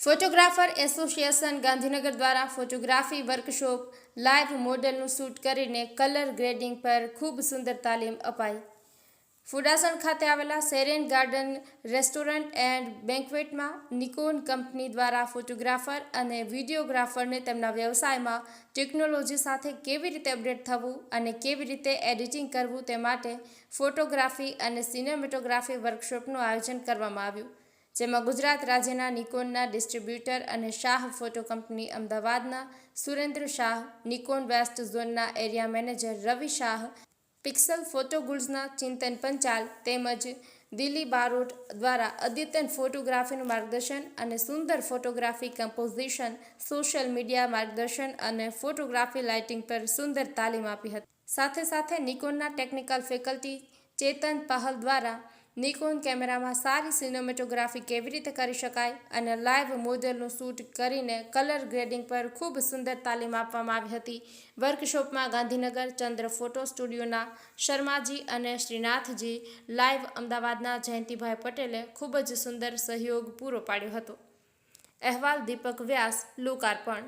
Photographer association Gandhinagar દ્વારા photography workshop live મોડેલનું shoot કરીને કલર ગ્રેડિંગ પર ખૂબ સુંદર તાલીમ અપાઈ. ફુડાસણ ખાતે આવેલા સેરેન ગાર્ડન રેસ્ટોરન્ટ એન્ડ બેન્ક્વેટમાં નિકોન કંપની દ્વારા ફોટોગ્રાફર અને વિડીયોગ્રાફરને તેમના વ્યવસાયમાં ટેકનોલોજી સાથે કેવી રીતે અપડેટ થવું અને કેવી રીતે એડિટિંગ કરવું તે માટે ફોટોગ્રાફી અને સિનેમેટોગ્રાફી વર્કશોપનું આયોજન કરવામાં આવ્યું. જેમાં ગુજરાત રાજ્યના નિકોનના ડિસ્ટ્રીબ્યુટર અને શાહ ફોટો કંપની અમદાવાદના સુરેન્દ્ર શાહ, નિકોન વેસ્ટ ઝોનના area manager Ravi Shah, pixel photo ગુડ્સના Chintan Panchal તેમજ દિલ્હી બારોટ દ્વારા અદ્યતન ફોટોગ્રાફીનું માર્ગદર્શન અને સુંદર ફોટોગ્રાફી કમ્પોઝિશન, સોશિયલ મીડિયા માર્ગદર્શન અને ફોટોગ્રાફી લાઇટિંગ પર સુંદર તાલીમ આપી હતી. સાથે સાથે નિકોનના ટેકનિકલ ફેકલ્ટી ચેતન પહલ દ્વારા નિકોન કેમેરામાં સારી સિનેમેટોગ્રાફી કેવી રીતે કરી શકાય અને લાઈવ મોડેલનું શૂટ કરીને કલર ગ્રેડિંગ પર ખૂબ સુંદર તાલીમ આપવામાં આવી હતી. વર્કશોપમાં ગાંધીનગર, ચંદ્ર ફોટો સ્ટુડિયોના શર્માજી અને શ્રીનાથજી, લાઈવ અમદાવાદના જયંતિભાઈ પટેલે ખૂબ જ સુંદર સહયોગ પૂરો પાડ્યો હતો. અહેવાલ દીપક વ્યાસ, લોકાર્પણ